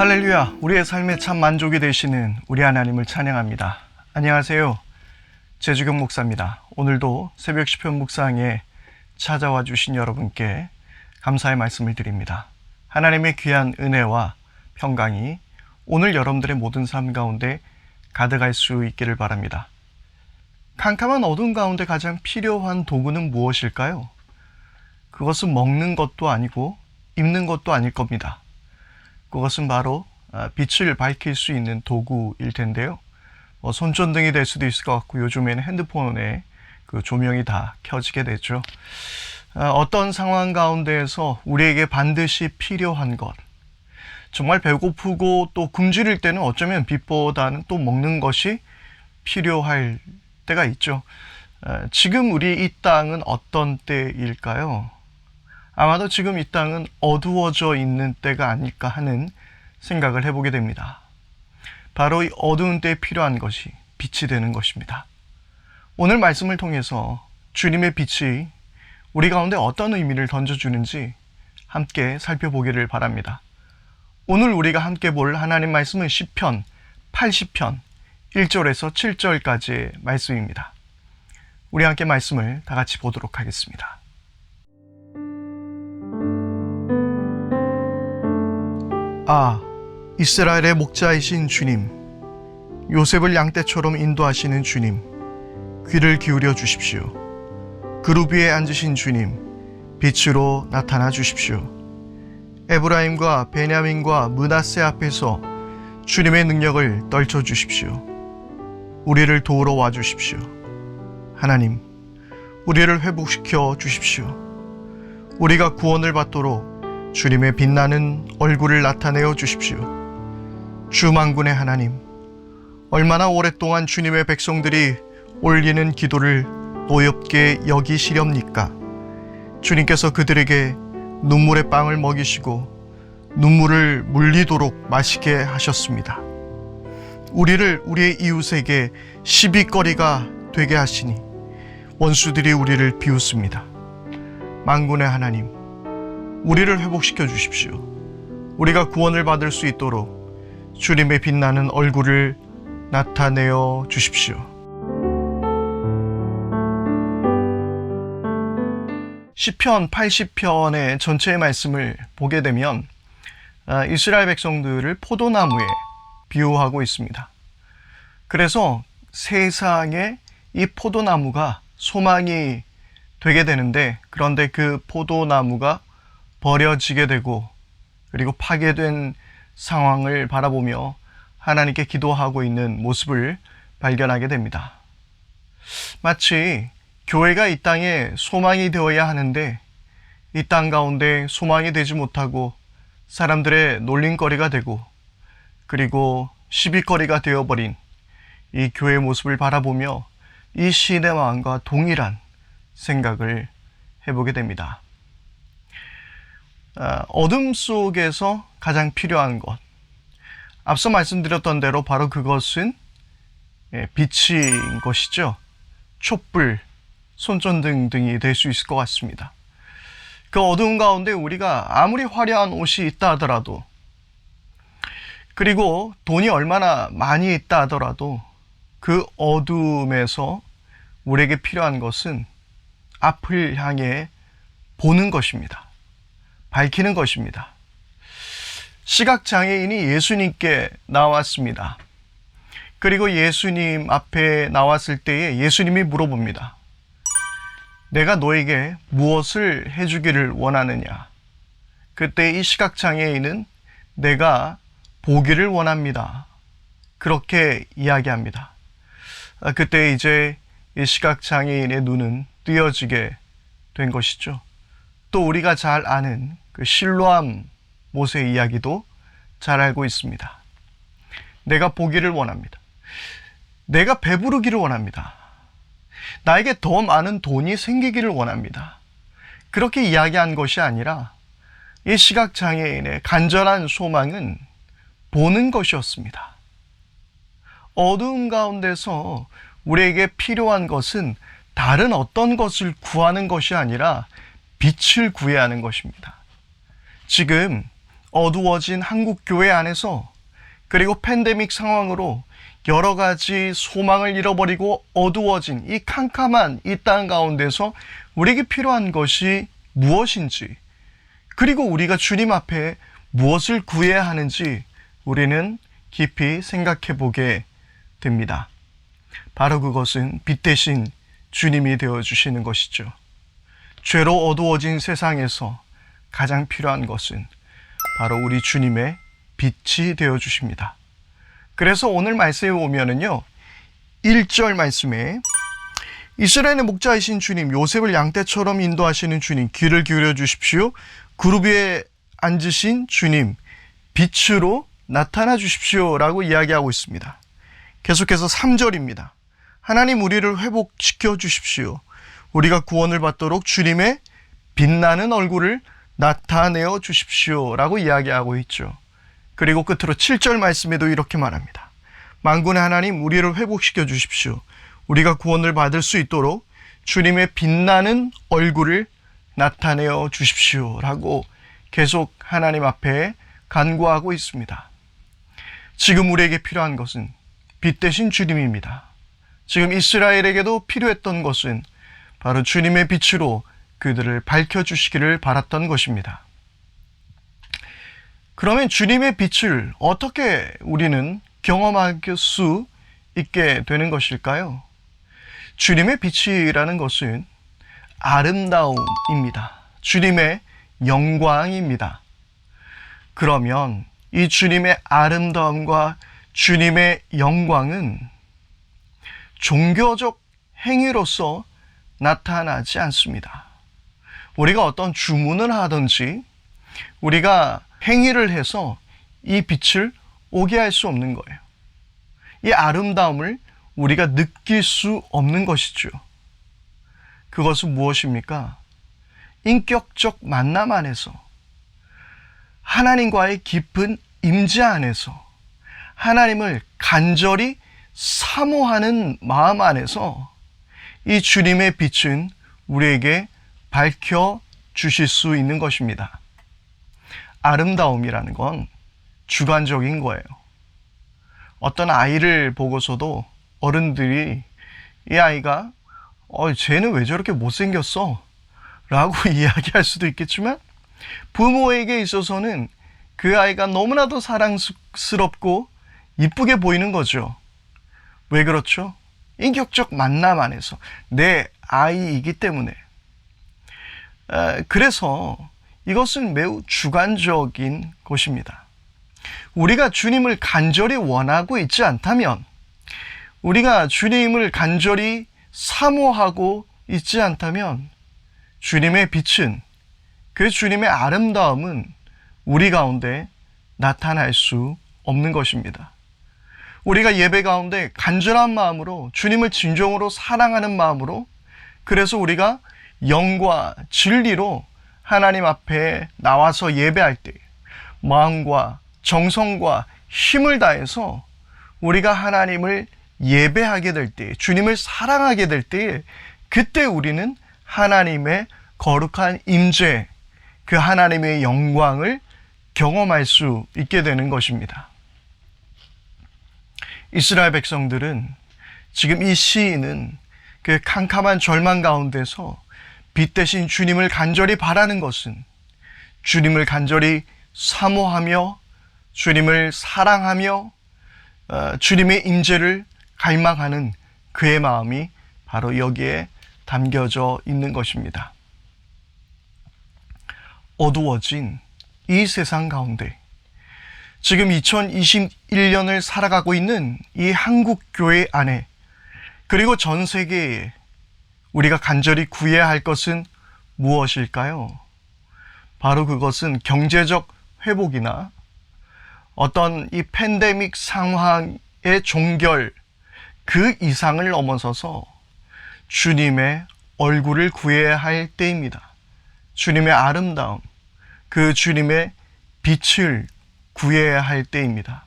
할렐루야, 우리의 삶에 참 만족이 되시는 우리 하나님을 찬양합니다. 안녕하세요. 제주경 목사입니다. 오늘도 새벽 시편 묵상에 찾아와 주신 여러분께 감사의 말씀을 드립니다. 하나님의 귀한 은혜와 평강이 오늘 여러분들의 모든 삶 가운데 가득할 수 있기를 바랍니다. 캄캄한 어둠 가운데 가장 필요한 도구는 무엇일까요? 그것은 먹는 것도 아니고 입는 것도 아닐 겁니다. 그것은 바로 아, 빛을 밝힐 수 있는 도구일 텐데요. 뭐 손전등이 될 수도 있을 것 같고 요즘에는 핸드폰에 그 조명이 다 켜지게 되죠. 아, 어떤 상황 가운데에서 우리에게 반드시 필요한 것, 정말 배고프고 또 굶주릴 때는 어쩌면 빛보다는 또 먹는 것이 필요할 때가 있죠. 아, 지금 우리 이 땅은 어떤 때일까요? 아마도 지금 이 땅은 어두워져 있는 때가 아닐까 하는 생각을 해보게 됩니다. 바로 이 어두운 때에 필요한 것이 빛이 되는 것입니다. 오늘 말씀을 통해서 주님의 빛이 우리 가운데 어떤 의미를 던져주는지 함께 살펴보기를 바랍니다. 오늘 우리가 함께 볼 하나님 말씀은 10편, 80편, 1절에서 7절까지의 말씀입니다. 우리 함께 말씀을 다 같이 보도록 하겠습니다. 아, 이스라엘의 목자이신 주님, 요셉을 양떼처럼 인도하시는 주님, 귀를 기울여 주십시오. 그룹 위에 앉으신 주님, 빛으로 나타나 주십시오. 에브라임과 베냐민과 문하세 앞에서 주님의 능력을 떨쳐 주십시오. 우리를 도우러 와 주십시오. 하나님, 우리를 회복시켜 주십시오. 우리가 구원을 받도록 주님의 빛나는 얼굴을 나타내어 주십시오. 주만군의 하나님, 얼마나 오랫동안 주님의 백성들이 올리는 기도를 노엽게 여기시렵니까? 주님께서 그들에게 눈물의 빵을 먹이시고 눈물을 물리도록 마시게 하셨습니다. 우리를 우리의 이웃에게 시비거리가 되게 하시니 원수들이 우리를 비웃습니다. 만군의 하나님, 우리를 회복시켜 주십시오. 우리가 구원을 받을 수 있도록 주님의 빛나는 얼굴을 나타내어 주십시오. 시편 80편의 전체의 말씀을 보게 되면 아, 이스라엘 백성들을 포도나무에 비유하고 있습니다. 그래서 세상에 이 포도나무가 소망이 되게 되는데 그런데 그 포도나무가 버려지게 되고 그리고 파괴된 상황을 바라보며 하나님께 기도하고 있는 모습을 발견하게 됩니다. 마치 교회가 이 땅에 소망이 되어야 하는데 이 땅 가운데 소망이 되지 못하고 사람들의 놀림거리가 되고 그리고 시비거리가 되어버린 이 교회의 모습을 바라보며 이 시대 마음과 동일한 생각을 해보게 됩니다. 아, 어둠 속에서 가장 필요한 것. 앞서 말씀드렸던 대로 바로 그것은 예, 빛인 것이죠. 촛불, 손전등 등이 될 수 있을 것 같습니다. 그 어두운 가운데 우리가 아무리 화려한 옷이 있다 하더라도 그리고 돈이 얼마나 많이 있다 하더라도 그 어둠에서 우리에게 필요한 것은 앞을 향해 보는 것입니다. 밝히는 것입니다. 시각장애인이 예수님께 나왔습니다. 그리고 예수님 앞에 나왔을 때에 예수님이 물어봅니다. 내가 너에게 무엇을 해주기를 원하느냐? 그때 이 시각장애인은 내가 보기를 원합니다. 그렇게 이야기합니다. 아, 그때 이제 이 시각장애인의 눈은 뜨여지게 된 것이죠. 또 우리가 잘 아는 그 실로암 모세 이야기도 잘 알고 있습니다. 내가 보기를 원합니다. 내가 배부르기를 원합니다. 나에게 더 많은 돈이 생기기를 원합니다. 그렇게 이야기한 것이 아니라 이 시각장애인의 간절한 소망은 보는 것이었습니다. 어두운 가운데서 우리에게 필요한 것은 다른 어떤 것을 구하는 것이 아니라 빛을 구해야 하는 것입니다. 지금 어두워진 한국 교회 안에서 그리고 팬데믹 상황으로 여러 가지 소망을 잃어버리고 어두워진 이 캄캄한 이 땅 가운데서 우리에게 필요한 것이 무엇인지 그리고 우리가 주님 앞에 무엇을 구해야 하는지 우리는 깊이 생각해 보게 됩니다. 바로 그것은 빛 대신 주님이 되어 주시는 것이죠. 죄로 어두워진 세상에서 가장 필요한 것은 바로 우리 주님의 빛이 되어 주십니다. 그래서 오늘 말씀에 보면은요. 1절 말씀에 이스라엘의 목자이신 주님, 요셉을 양떼처럼 인도하시는 주님, 귀를 기울여 주십시오. 그룹 위에 앉으신 주님, 빛으로 나타나 주십시오. 라고 이야기하고 있습니다. 계속해서 3절입니다. 하나님 우리를 회복시켜 주십시오. 우리가 구원을 받도록 주님의 빛나는 얼굴을 나타내어 주십시오. 라고 이야기하고 있죠. 그리고 끝으로 7절 말씀에도 이렇게 말합니다. 만군의 하나님 우리를 회복시켜 주십시오. 우리가 구원을 받을 수 있도록 주님의 빛나는 얼굴을 나타내어 주십시오. 라고 계속 하나님 앞에 간구하고 있습니다. 지금 우리에게 필요한 것은 빛 대신 주님입니다. 지금 이스라엘에게도 필요했던 것은 바로 주님의 빛으로 그들을 밝혀주시기를 바랐던 것입니다. 그러면 주님의 빛을 어떻게 우리는 경험할 수 있게 되는 것일까요? 주님의 빛이라는 것은 아름다움입니다. 주님의 영광입니다. 그러면 이 주님의 아름다움과 주님의 영광은 종교적 행위로서 나타나지 않습니다. 우리가 어떤 주문을 하든지 우리가 행위를 해서 이 빛을 오게 할 수 없는 거예요. 이 아름다움을 우리가 느낄 수 없는 것이죠. 그것은 무엇입니까? 인격적 만남 안에서 하나님과의 깊은 임재 안에서 하나님을 간절히 사모하는 마음 안에서 이 주님의 빛은 우리에게 밝혀 주실 수 있는 것입니다. 아름다움이라는 건 주관적인 거예요. 어떤 아이를 보고서도 어른들이 이 아이가 어, 쟤는 왜 저렇게 못생겼어? 라고 이야기할 수도 있겠지만 부모에게 있어서는 그 아이가 너무나도 사랑스럽고 이쁘게 보이는 거죠. 왜 그렇죠? 인격적 만남 안에서 내 아이이기 때문에. 그래서 이것은 매우 주관적인 것입니다. 우리가 주님을 간절히 원하고 있지 않다면, 우리가 주님을 간절히 사모하고 있지 않다면, 주님의 빛은, 그 주님의 아름다움은 우리 가운데 나타날 수 없는 것입니다. 우리가 예배 가운데 간절한 마음으로 주님을 진정으로 사랑하는 마음으로 그래서 우리가 영과 진리로 하나님 앞에 나와서 예배할 때 마음과 정성과 힘을 다해서 우리가 하나님을 예배하게 될 때, 주님을 사랑하게 될 때, 그때 우리는 하나님의 거룩한 임재, 그 하나님의 영광을 경험할 수 있게 되는 것입니다. 이스라엘 백성들은 지금 이 시인은 그 캄캄한 절망 가운데서 빛 대신 주님을 간절히 바라는 것은 주님을 간절히 사모하며 주님을 사랑하며 어, 주님의 임재를 갈망하는 그의 마음이 바로 여기에 담겨져 있는 것입니다. 어두워진 이 세상 가운데 지금 2021년을 살아가고 있는 이 한국 교회 안에 그리고 전 세계에 우리가 간절히 구해야 할 것은 무엇일까요? 바로 그것은 경제적 회복이나 어떤 이 팬데믹 상황의 종결 그 이상을 넘어서서 주님의 얼굴을 구해야 할 때입니다. 주님의 아름다움, 그 주님의 빛을 구해야 할 때입니다.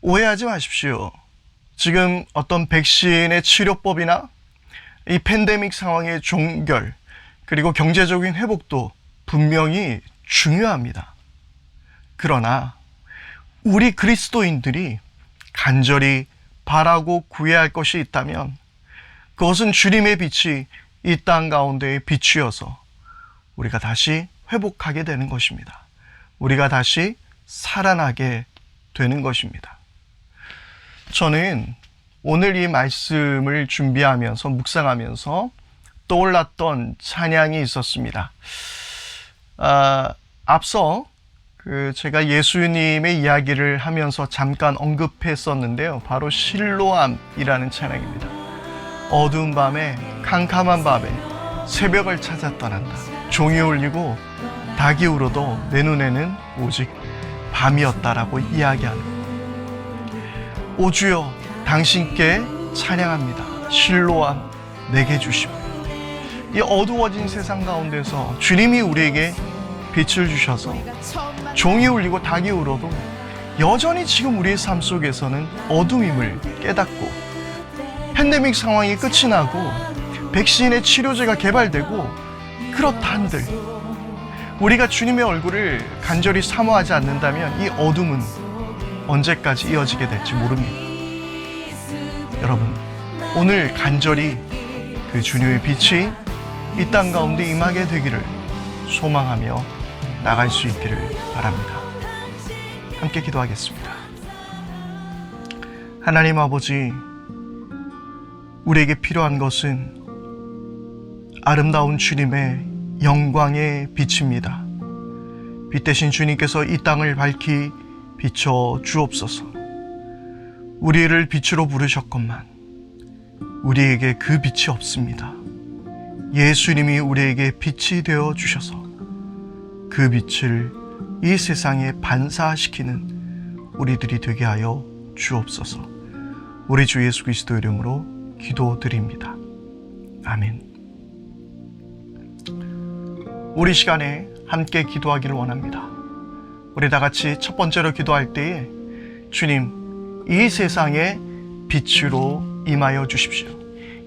오해하지 마십시오. 지금 어떤 백신의 치료법이나 이 팬데믹 상황의 종결, 그리고 경제적인 회복도 분명히 중요합니다. 그러나 우리 그리스도인들이 간절히 바라고 구해야 할 것이 있다면 그것은 주님의 빛이 이 땅 가운데에 비추어서 우리가 다시 회복하게 되는 것입니다. 우리가 다시 살아나게 되는 것입니다. 저는 오늘 이 말씀을 준비하면서 묵상하면서 떠올랐던 찬양이 있었습니다. 아, 앞서 그 제가 예수님의 이야기를 하면서 잠깐 언급했었는데요. 바로 실로암이라는 찬양입니다. 어두운 밤에 캄캄한 밤에 새벽을 찾아 떠난다. 종이 울리고 닭이 울어도 내 눈에는 오직 밤이었다라고 이야기하는 오주여 당신께 찬양합니다. 실로암 내게 주시오. 이 어두워진 세상 가운데서 주님이 우리에게 빛을 주셔서 종이 울리고 닭이 울어도 여전히 지금 우리의 삶 속에서는 어둠임을 깨닫고 팬데믹 상황이 끝이 나고 백신의 치료제가 개발되고 그렇다 한들 우리가 주님의 얼굴을 간절히 사모하지 않는다면 이 어둠은 언제까지 이어지게 될지 모릅니다. 여러분, 오늘 간절히 그 주님의 빛이 이 땅 가운데 임하게 되기를 소망하며 나갈 수 있기를 바랍니다. 함께 기도하겠습니다. 하나님 아버지, 우리에게 필요한 것은 아름다운 주님의 영광의 빛입니다. 빛 대신 주님께서 이 땅을 밝히 비춰 주옵소서. 우리를 빛으로 부르셨건만 우리에게 그 빛이 없습니다. 예수님이 우리에게 빛이 되어 주셔서 그 빛을 이 세상에 반사시키는 우리들이 되게 하여 주옵소서. 우리 주 예수 그리스도 이름으로 기도드립니다. 아멘. 우리 시간에 함께 기도하기를 원합니다. 우리 다 같이 첫 번째로 기도할 때에 주님, 이 세상에 빛으로 임하여 주십시오.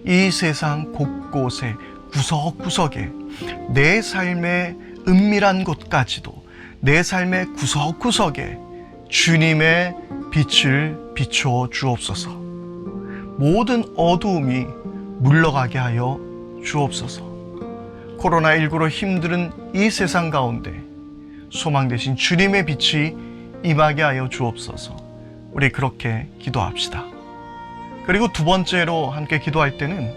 이 세상 곳곳에 구석구석에 내 삶의 은밀한 곳까지도 내 삶의 구석구석에 주님의 빛을 비추어 주옵소서. 모든 어두움이 물러가게 하여 주옵소서. 코로나19로 힘든 이 세상 가운데 소망 대신 주님의 빛이 임하게 하여 주옵소서. 우리 그렇게 기도합시다. 그리고 두 번째로 함께 기도할 때는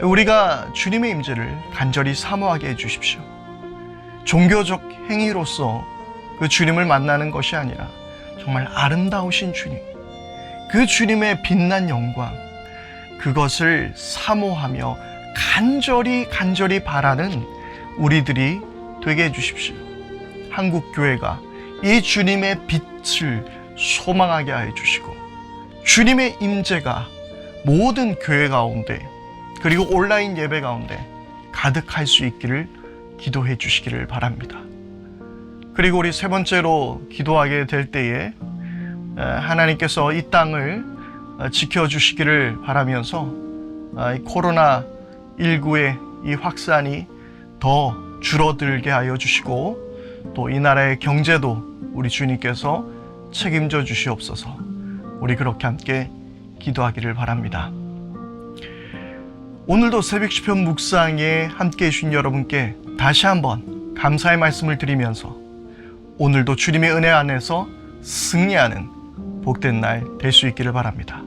우리가 주님의 임재를 간절히 사모하게 해 주십시오. 종교적 행위로서 그 주님을 만나는 것이 아니라 정말 아름다우신 주님, 그 주님의 빛난 영광, 그것을 사모하며 간절히 간절히 바라는 우리들이 되게 해 주십시오. 한국교회가 이 주님의 빛을 소망하게 해 주시고 주님의 임재가 모든 교회 가운데 그리고 온라인 예배 가운데 가득할 수 있기를 기도해 주시기를 바랍니다. 그리고 우리 세 번째로 기도하게 될 때에 하나님께서 이 땅을 어, 지켜 주시기를 바라면서 아, 코로나 19의 이 확산이 더 줄어들게 하여 주시고 또 이 나라의 경제도 우리 주님께서 책임져 주시옵소서. 우리 그렇게 함께 기도하기를 바랍니다. 오늘도 새벽 시편 묵상에 함께 해주신 여러분께 다시 한번 감사의 말씀을 드리면서 오늘도 주님의 은혜 안에서 승리하는 복된 날 될 수 있기를 바랍니다.